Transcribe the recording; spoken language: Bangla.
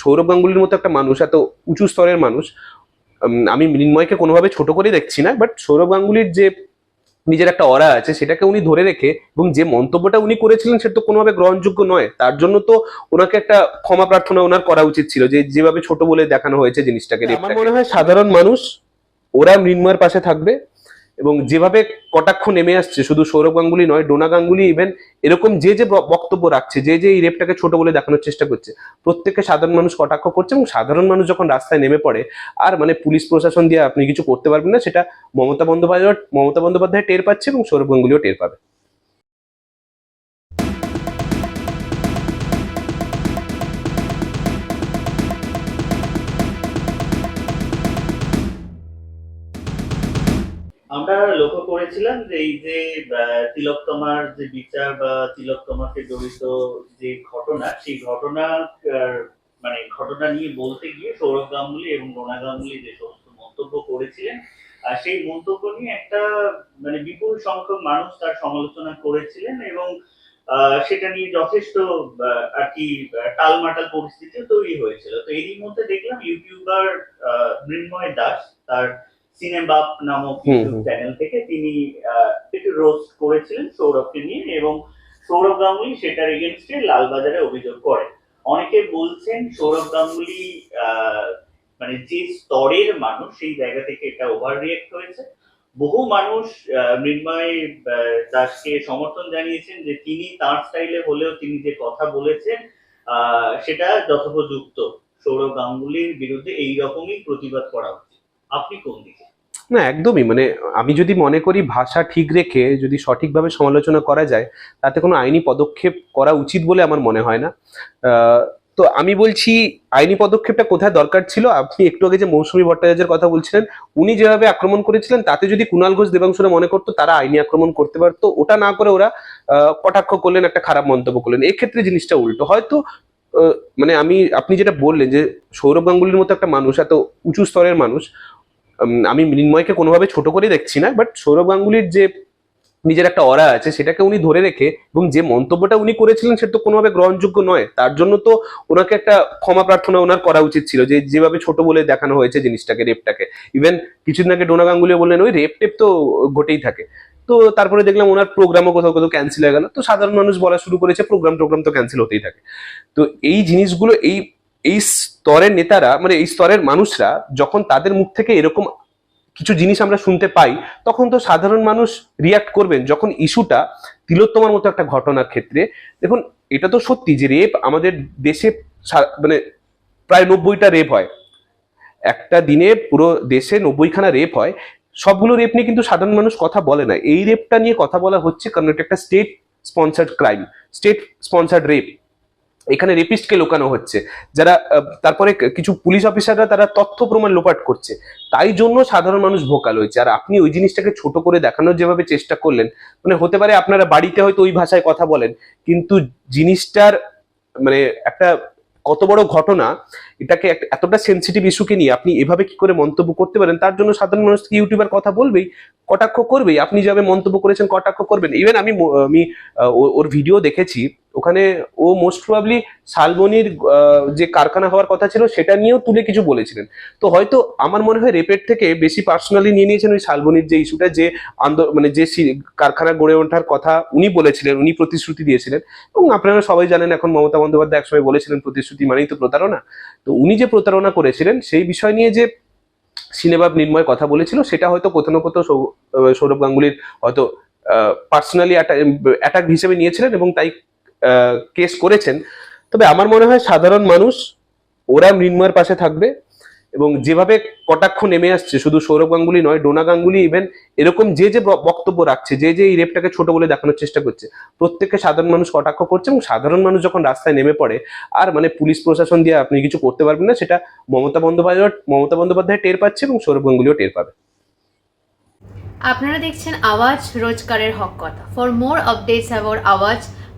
সৌরভ গাঙ্গুলির মতো একটা মানুষ এত উঁচু স্তরের মানুষ আমি মৃন্ময়কে কোনোভাবে ছোট করে দেখছি না বাট সৌরভ গাঙ্গুলির যে নিজের একটা অরা আছে সেটাকে উনি ধরে রেখে এবং যে মন্তব্যটা উনি করেছিলেন সেটা তো কোনোভাবে গ্রহণযোগ্য নয়। তার জন্য তো ওনাকে একটা ক্ষমা প্রার্থনা ওনার করা উচিত ছিল যে যেভাবে ছোট বলে দেখানো হয়েছে জিনিসটাকে আমার মনে হয় সাধারণ মানুষ ওরা মৃন্ময়ের পাশে থাকবে এবং যেভাবে কটাক্ষ নেমে আসছে, শুধু সৌরভ গাঙ্গুলি নয়, ডোনা গাঙ্গুলি ইভেন এরকম যে যে বক্তব্য রাখছে, যে যে এই রেপটাকে ছোট বলে দেখানোর চেষ্টা করছে, প্রত্যেককে সাধারণ মানুষ কটাক্ষ করছে এবং সাধারণ মানুষ যখন রাস্তায় নেমে পড়ে, আর মানে পুলিশ প্রশাসন দিয়ে আপনি কিছু করতে পারবেন না, সেটা মমতা বন্দ্যোপাধ্যায় মমতা বন্দ্যোপাধ্যায় টের পাচ্ছে এবং সৌরভ গাঙ্গুলিও টের পাবে। করেছিলাম যে এই যে আহ, তিলোত্তমার যে বিচার বা তিলোত্তমাকে জড়িত যে ঘটনা সেই ঘটনা মানে ঘটনা নিয়ে বলতে গিয়ে সৌরভ গাঙ্গুলি এবং রোনা গাঙ্গুলি যে সমস্ত মন্তব্য করেছিলেন আর সেই মন্তব্য নিয়ে একটা মানে বিপুল সংখ্যক মানুষ তার সমালোচনা করেছিলেন এবং সেটা নিয়ে যথেষ্ট আর কি টালমাটাল পরিস্থিতি তৈরি হয়েছিল। তো এরই মধ্যে দেখলাম ইউটিউবার মৃন্ময় দাস তার সিনেবাপ নামক ইউটিউব চ্যানেল থেকে তিনি আহ, একটু রোস্ট করেছিলেন সৌরভকে নিয়ে এবং সৌরভ গাঙ্গুলি সেটার এগেনস্টে লালবাজারে অভিযোগ করে। অনেকে বলছেন সৌরভ গাঙ্গুলি মানে যে স্তরের মানুষ সেই জায়গা থেকে এটা ওভার রিয়েক্ট হয়েছে। বহু মানুষ আহ, মৃন্ময় দাসকে সমর্থন জানিয়েছেন যে তিনি তার স্টাইলে হলেও তিনি যে কথা বলেছেন আহ, সেটা যথোপযুক্ত। সৌরভ গাঙ্গুলির বিরুদ্ধে এই রকমই প্রতিবাদ করা উচিত। আপনি কোন দিকে? না, একদমই। মানে আমি যদি মনে করি ভাষা ঠিক রেখে যদি সঠিকভাবে সমালোচনা করা যায়, তাতে কোনো আইনি পদক্ষেপ করা উচিত বলে আমার মনে হয় না। তো আমি বলছি আইনি পদক্ষেপটা কোথায় দরকার ছিল? আপনি একটু আগে যে মৌসুমী ভট্টাচার্যের কথা বলছিলেন, উনি যেভাবে আক্রমণ করেছিলেন, তাতে যদি কুণাল ঘোষ দেবাংশুরা মনে করতো, তারা আইনি আক্রমণ করতে পারতো। ওটা না করে ওরা কটাক্ষ করলেন, একটা খারাপ মন্তব্য করলেন। এক্ষেত্রে জিনিসটা উল্টো। হয়তো মানে আমি, আপনি যেটা বললেন যে সৌরভ গাঙ্গুলির মতো একটা মানুষ, এত উঁচু স্তরের মানুষ আমি মৃন্ময়কে কোনোভাবে ছোট করে দেখছি না বাট সৌরভ গাঙ্গুলির যে নিজের একটা অরা আছে, সেটাকে উনি ধরে রেখে এবং যে মন্তব্যটা উনি করেছিলেন সেটা তো কোনোভাবে গ্রহণযোগ্য নয়। তার জন্য তো ওনাকে একটা ক্ষমা প্রার্থনা ওনার করা উচিত ছিল যে, যেভাবে ছোট বলে দেখানো হয়েছে জিনিসটাকে, রেপটাকে। ইভেন কিছুদিন আগে ডোনা গাঙ্গুলিও বললেন, ওই রেপ টেপ তো ঘটেই থাকে। তো তারপরে দেখলাম ওনার প্রোগ্রামও কোথাও কোথাও ক্যান্সেল হয়ে গেল। তো সাধারণ মানুষ বলা শুরু করেছে, প্রোগ্রাম টোগ্রাম তো ক্যান্সেল হতেই থাকে। তো এই জিনিসগুলো, এই এই স্তরের নেতারা মানে এই স্তরের মানুষরা যখন তাদের মুখ থেকে এরকম কিছু জিনিস আমরা শুনতে পাই, তখন তো সাধারণ মানুষ রিয়াক্ট করবেন। যখন ইস্যুটা তিলোত্তমার মতো একটা ঘটনার ক্ষেত্রে, দেখুন, এটা তো সত্যি যে রেপ আমাদের দেশে মানে প্রায় নব্বইটা রেপ হয়। একটা দিনে পুরো দেশে নব্বইখানা রেপ হয়। সবগুলো রেপ নিয়ে কিন্তু সাধারণ মানুষ কথা বলে না। এই রেপটা নিয়ে কথা বলা হচ্ছে কারণ এটা একটা state sponsored crime state sponsored rape এখানে রেপিস্টকে লোকানো হচ্ছে। যারা তারপরে কিছু পুলিশ অফিসাররা তারা তথ্য প্রমাণ লোপাট করছে। তাই জন্য সাধারণ মানুষ ভোকাল হয়েছে। আর আপনি ওই জিনিসটাকে ছোট করে দেখানোর যেভাবে চেষ্টা করলেন মানে হতে পারে আপনারা বাড়িতে হয়তো ওই ভাষায় কথা বলেন, কিন্তু জিনিসটার মানে একটা কত বড় ঘটনা, এটাকে এতটা সেন্সিটিভ ইস্যুকে নিয়ে আপনি এভাবে কি করে মন্তব্য করতে পারেন, তার জন্য সাধারণ মানুষ থেকে ইউটিউবার কথা বলবেই, কটাক্ষ করবেই। আপনি যেভাবে মন্তব্য করেছেন, কটাক্ষ করবেন। ইভেন আমি আমি ওর ভিডিও দেখেছি ওখানে ও মোস্ট প্রবাবলি শালবনির যে কারখানা হওয়ার কথা ছিল সেটা নিয়েও তুলে কিছু বলেছিলেন। তো হয়তো আমার মনে হয় রেপের থেকে বেশি পার্সোনালি নিয়ে নিয়েছেন ওই শালবনির যে ইস্যুটা যে আন্দোলন মানে যে কারখানা গড়ে ওঠার কথা উনি বলেছিলেন, উনি প্রতিশ্রুতি দিয়েছিলেন। এবং আপনারা সবাই জানেন এখন মমতা বন্দ্যোপাধ্যায় একসময় বলেছিলেন প্রতিশ্রুতি মানেই তো প্রতারণা। তো উনি যে প্রতারণা করেছিলেন, সেই বিষয় নিয়ে যে সিনেবাব নির্ময় কথা বলেছিল, সেটা হয়তো কোথাও না কোথাও সৌরভ গাঙ্গুলির হয়তো পার্সোনালি অ্যাটাক হিসেবে নিয়েছিলেন এবং তাই কেস করেছেন। তবে আমার মনে হয় সাধারণ মানুষ, ওরা মৃন্ময়ের পাশে থাকবে এবং যেভাবে কটাক্ষ নেমে আসছে, শুধু সৌরভ গাঙ্গুলি নয়, ডোনা গাঙ্গুলি ইভেন এরকম যে যে বক্তব্য রাখছে, যে যে এই রেপটাকে ছোট বলে দেখানোর চেষ্টা করছে, প্রত্যেককে সাধারণ মানুষ কটাক্ষ করছে এবং সাধারণ মানুষ যখন রাস্তায় নেমে পড়ে, আর মানে পুলিশ প্রশাসন দিয়ে আপনি কিছু করতে পারবেন না, সেটা মমতা বন্দ্যোপাধ্যায় মমতা বন্দ্যোপাধ্যায় টের পাচ্ছে এবং সৌরভ গাঙ্গুলিও টের পাবে। আপনারা দেখছেন আওয়াজ রোজকারের হক কথা। For more updates about Awaaz